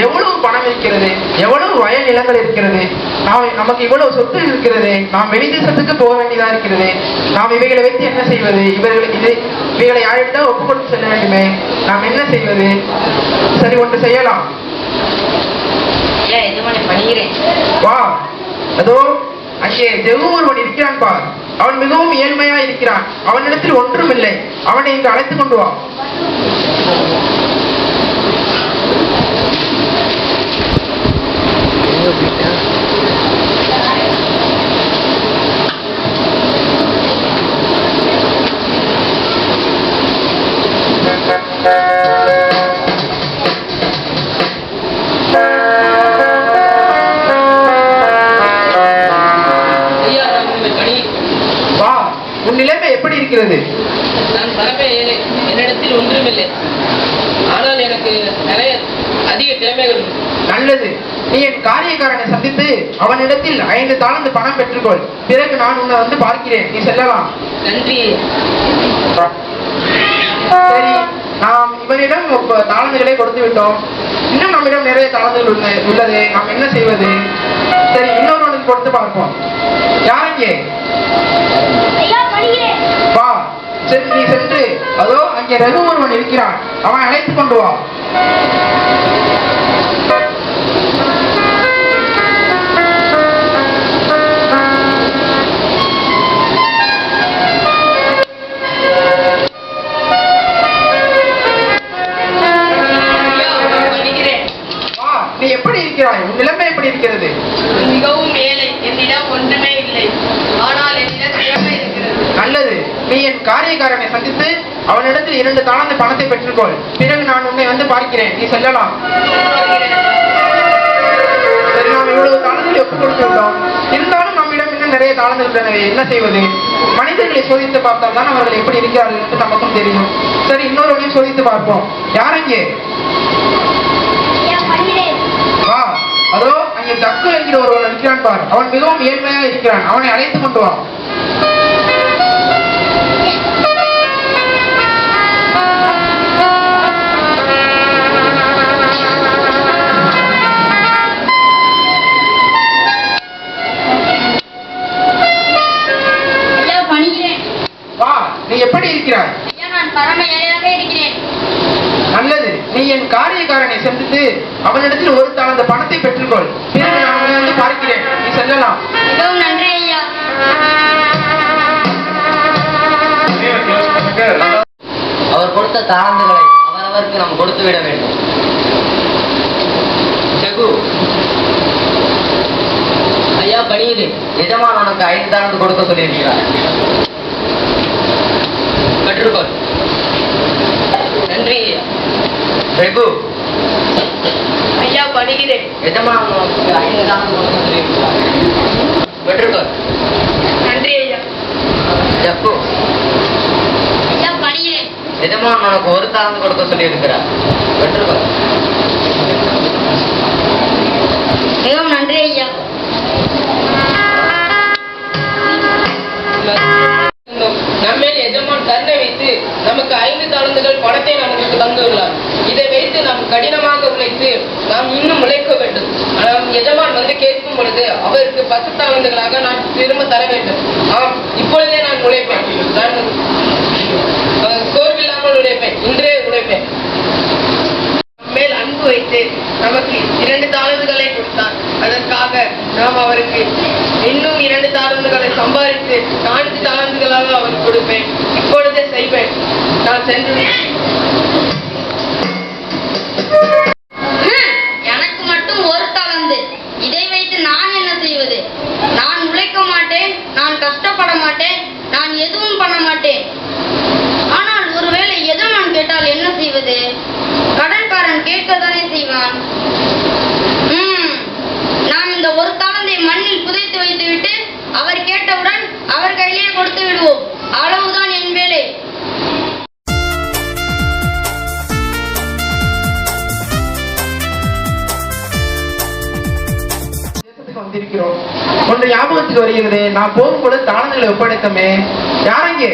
எவ்வளவு பணம் இருக்கிறது? எவ்வளவு வயல் நிலங்கள் இருக்கிறது? நாம் நமக்கு இவ்வளவு சொத்து இருக்கிறது? நாம் வெளிதேசத்துக்கு போக வேண்டியதா இருக்கிறது? நாம் இவைகளை வைத்து என்ன செய்வது? இவர்கள் இது இவைகளை யாரிடம் ஒப்பு கொடுத்து செல்ல வேண்டுமே? நாம் என்ன செய்வது? சரி ஒன்று செய்யலாம். வா. அதோ அங்கே ஜெகு ஒருவன் இருக்கிறான் பார். அவன் மிகவும் ஏழ்மையா இருக்கிறான். அவனிடத்தில் ஒன்றும் இல்லை அவனை இங்கு அழைத்துக் கொண்டு வா. என்னிடத்தில் ஒன்றுமில்லை ஆனால் எனக்கு நிறைய அதிக தேவைகள் உண்டு. நல்லது. நீ என் காரியக்காரனை சந்தித்து அவனிடத்தில் ஐந்து தாளந்து பணம் பெற்றுக்கொள். பிறகு நான் உன்னை வந்து பார்க்கிறேன். நீ செல்லலாம். நன்றி. சரி நாம் இவனிடம் தாளந்துகளை கொடுத்து விட்டோம். இன்னும் நம்மிடம் நிறைய தாளந்துகள் உள்ள- உள்ளது. நாம் என்ன செய்வது? சரி இன்னொருவனுக்கு கொடுத்து பார்ப்போம். யாரங்கே ஐயா பணிகிறேன் வா சென்று சென்று அதோ அங்கே ரகு இருக்கிறான். அவன் அழைத்துக் கொண்டு வா. அவனிடத்தில் இரண்டு தாளந்து பணத்தை பெற்றுக்கொள். பிறகு நான் உன்னை வந்து பார்க்கிறேன். நீ செல்லலாம். சரி நாம் இவ்வளவு தாளங்களை ஒப்புக் கொடுத்து விட்டோம். இருந்தாலும் நம்மிடம் இன்னும் நிறைய தாளங்கள் உள்ளன. என்ன செய்வது? மனிதர்களை சோதித்து பார்த்தால் தான் அவர்கள் எப்படி இருக்கிறார்கள் என்று நமக்கும் தெரியும். சரி இன்னொருவனையும் சோதித்து பார்ப்போம். யார் அங்கே? வா. அதோ அங்கே தக்கு என்கிற ஒருவன் இருக்கிறான் பார். அவன் மிகவும் ஏழ்மையா இருக்கிறான். அவனை அழைத்துக் கொண்டு வா. நீ எப்படி இருக்கிறாய்? ஐயா நான் பரம ஏழையாக இருக்கிறேன். நல்லது. நீ என் காரியக்காரனை சந்தித்து அவனிடத்தில் ஒரு தாளந்த பணத்தை பெற்றுக்கொள். பிறகு நான் வந்து பார்க்கிறேன். நீ செல்லலாம். மிகவும் நன்றி ஐயா. அவர் கொடுத்த தாளந்துகளை அவரவருக்கு நாம் கொடுத்து விட வேண்டும். ஜகு ஐயா பணியுது. எஜமான் உனக்கு ஐந்து தாளந்து கொடுக்க சொல்லியிருக்கிறார். பெற்றுக்கொள் நன்றி. ரகு ஐயா பணிகிறேன். சொல்லியிருக்கிறார்? பெற்றுக்கொள் நன்றி ஐயா. ஜக்கு ஐயா பணிகிறேன் எஜமான் உனக்கு ஒரு தாளந்து கொடுக்க சொல்லியிருக்கிறார்? பெற்றுக்கொள் பத்து நான் திரும்ப தர வேண்டும். ஆம் இப்பொழுதே நான் உழைப்பேன். நான் சோர்வில்லாமல் உழைப்பேன். இன்றே உழைப்பேன். மேல் அன்பு வைத்து நமக்கு இரண்டு தாழ்வுகளை கொடுத்தார். அதற்காக நாம் அவருக்கு இன்னும் இரண்டு தாளந்துகளை சம்பாதித்து நான்கு தாழ்வுகளாக அவன் கொடுப்பேன். இப்பொழுதே செய்வேன். நான் சென்று ஹம், எனக்கு மட்டும் ஒரு தாளந்து இதை வைத்து நான் என்ன செய்வது நான் உழைக்க மாட்டேன் நான் கஷ்டப்பட மாட்டேன் நான் எதுவும் பண்ண மாட்டேன். ஆனால் ஒருவேளை எஜமான் கேட்டால் என்ன செய்வது? கடன்காரன் கேட்கத்தானே செய்வான். வந்திருக்கிறோம் ஒன்று ஞாபகத்துக்கு வருகிறது நான் போகும்பொழுது தாளங்களை ஒப்படைத்தமே. யாரங்கே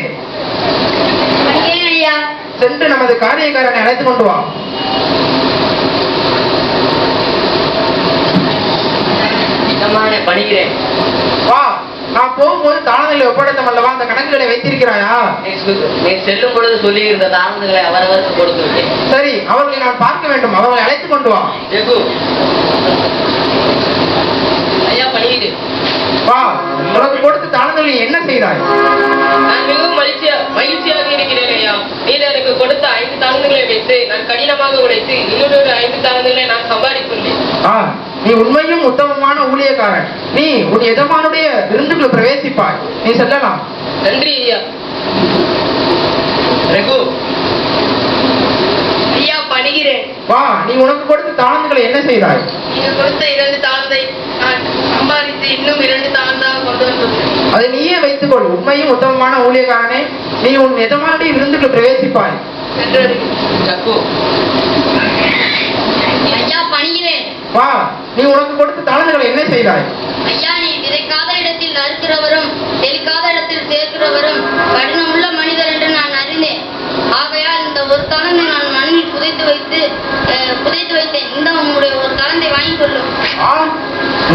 சென்று நமது காரியக்காரனை அழைத்துக் கொண்டு வா. எஜமானே பணிகிறேன் வா. நான் போகும்போது தானங்களை ஒப்படைத்தம் அல்லவா? அந்த கணக்குகளை வைத்திருக்கிறாயா? நீ செல்லும் பொழுது சொல்லி இருந்த தானங்களை அவரவருக்கு கொடுத்து சரி அவர்களை நான் பார்க்க வேண்டும். அவர்களை அழைத்துக் கொண்டு வா. பணிகிறேன் வா உனக்கு கொடுத்த தானங்களை என்ன செய்தாய்? நான் மிகவும் மகிழ்ச்சியா மகிழ்ச்சியாக இருக்கிறேன் ஐயா. நீர் எனக்கு கொடுத்த ஐந்து தானங்களை வைத்து நான் கடினமாக உழைத்து இன்னொரு ஐந்து தானங்களை நான் சம்பாதித்துள்ளேன். ஆ நீ உண்மையும் உத்தமமான ஊழியக்காரன். நீ உன் எஜமானுடைய விருந்துக்குள் பிரவேசிப்பாய். நீ செல்லலாம். நன்றி ஐயா. ரகு. ஐயா பணிகிறேன். வா நீ உனக்கு கொடுத்த தானங்களை என்ன செய்தாய்? நீங்க கொடுத்த இரண்டு தாளந்தை நான் சம்பாதித்து இன்னும் இரண்டு தாளந்தாக கொண்டு வந்துள்ளேன் அதை நீயே வைத்துக்கொள். உண்மையும் உத்தமமான ஊழியக்காரனே நீ உன் எஜமானுடைய விருந்துக்குள் பிரவேசிப்பாய். ஐயா பணிகிறேன். வா நீ உனக்கு கொடுத்த தானங்களை என்ன செய்தாய்? ஐயா நீ விதைக்காத இடத்தில் அறுக்கிறவரும் தெளிக்காத இடத்தில் சேர்க்கிறவரும் கடினமுள்ள மனிதர் என்று நான் அறிந்தேன். ஆகையால் இந்த ஒரு தாளந்தை நான் மண்ணில் புதைத்து வைத்து புதைத்து வைத்தேன். இந்த உங்களுடைய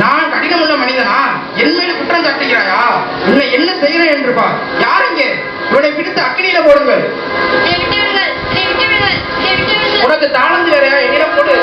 நான் கடினம் உள்ள மனிதனா? என் மேல குற்றம் காட்டுகிறாயா உன்னை என்ன செய்கிறேன் என்று பார். யார் இங்கே இவனை பிடித்து அக்னியில போடுங்கள். உனக்கு தாளந்து வேறையா? என்னிடம் போடு.